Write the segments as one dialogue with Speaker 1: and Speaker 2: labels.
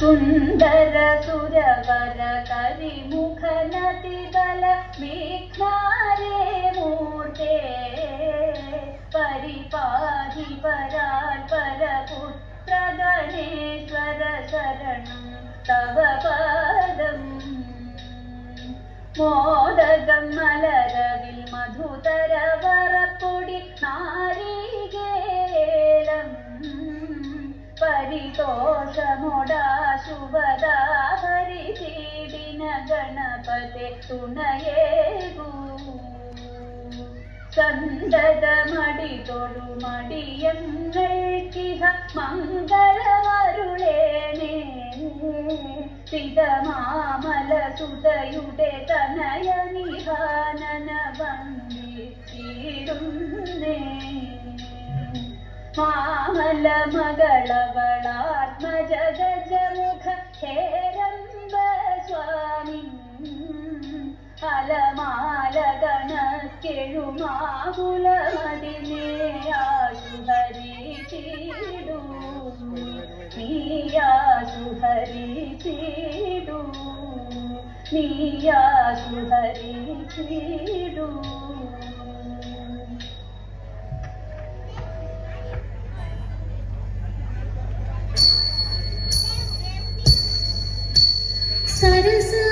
Speaker 1: സുന്ദര സുരവര കരിമുഖ നദിബല വിഘ്നാരേ മൂർത്തേ പരിപാതി പരാൽ പരപുത്ര ഗണേശ്വര ശരണം തവ പദം മോദകം മലരവിൽ മധുതര വറപ്പൊടി നാരികേലം परितोषमोडा सुभदा गणपते सुनये गुरु कन्दद मणि मडियं चिदमामलसुतयुते तनय മാമല മകളവളാത്മജഗജമുഖ ഹേരംബ സ്വാമി അലമാല ഗണക്കെഴുമാകുലമതിനേയാശു ഹരിച്ചിടൂ നീയാശു
Speaker 2: சரச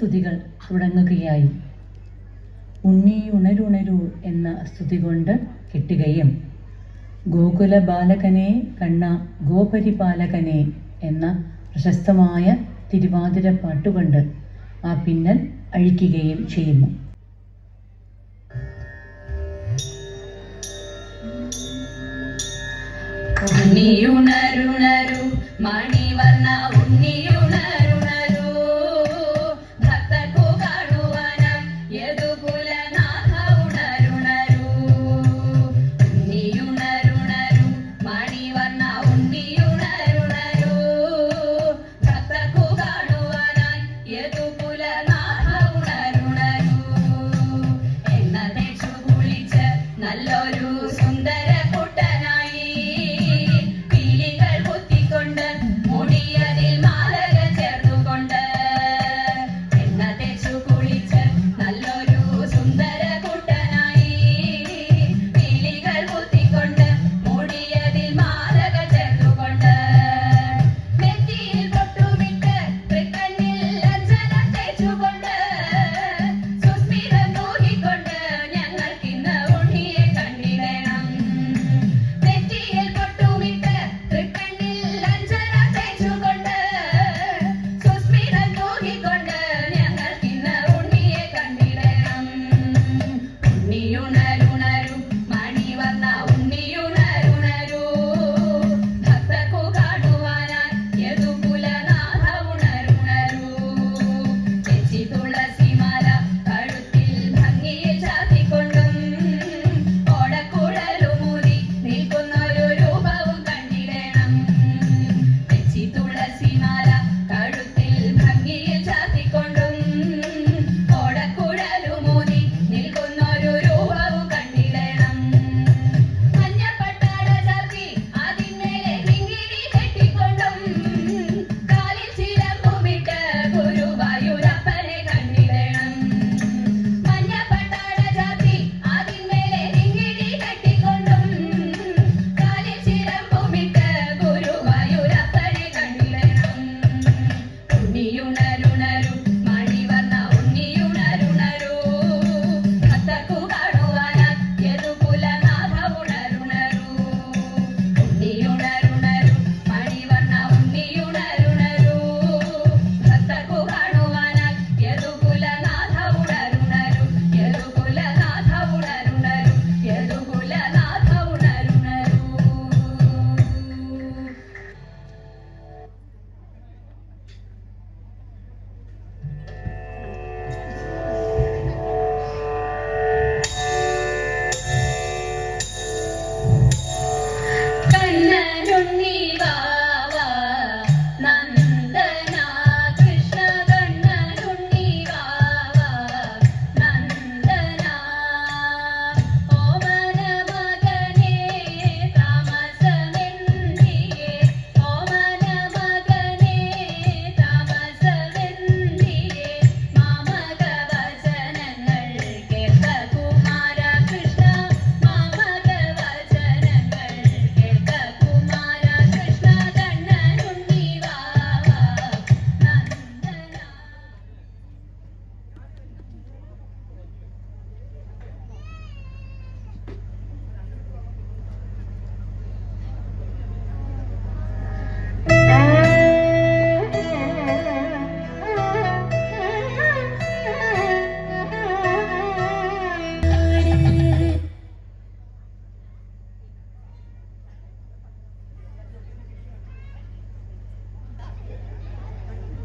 Speaker 2: സ്തുതികൾ തുടങ്ങുകയായി. ഉണ്ണി ഉണരുണരു എന്ന സ്തുതി കൊണ്ട് കിട്ടുകയും ഗോകുല ബാലകനെ കണ്ണ ഗോപരിപാലകനെ എന്ന പ്രശസ്തമായ തിരുവാതിര പാട്ടുകൊണ്ട് ആ പിന്നൽ അഴിക്കുകയും ചെയ്യുന്നു.
Speaker 3: ഉണ്ണിയുണരുണരു മണിവർണ ഉണ്ണിയു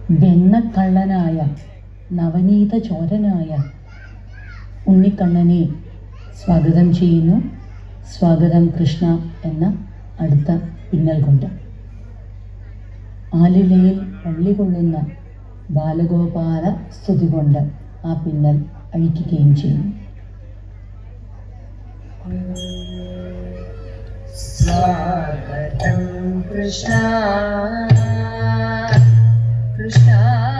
Speaker 2: വെണ്ണക്കള്ളനായ നവനീത ചോരനായ ഉണ്ണിക്കണ്ണനെ സ്വാഗതം ചെയ്യുന്നു. സ്വാഗതം കൃഷ്ണ എന്ന അടുത്ത പിന്നൽ കൊണ്ട്. ആലിലയിൽ പള്ളി കൊള്ളുന്ന ബാലഗോപാല സ്തുതി കൊണ്ട് ആ പിന്നൽ അഴിക്കുകയും ചെയ്യുന്നു.
Speaker 3: स्वागतं कृष्णा Krishna.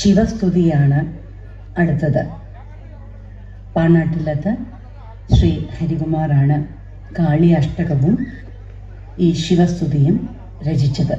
Speaker 3: ശിവസ്തുതിയാണ് അടുത്തത്. പാണാട്ടിലത്ത് ശ്രീ ഹരികുമാറാണ് കാളി അഷ്ടകവും ഈ ശിവസ്തുതിയും രചിച്ചത്.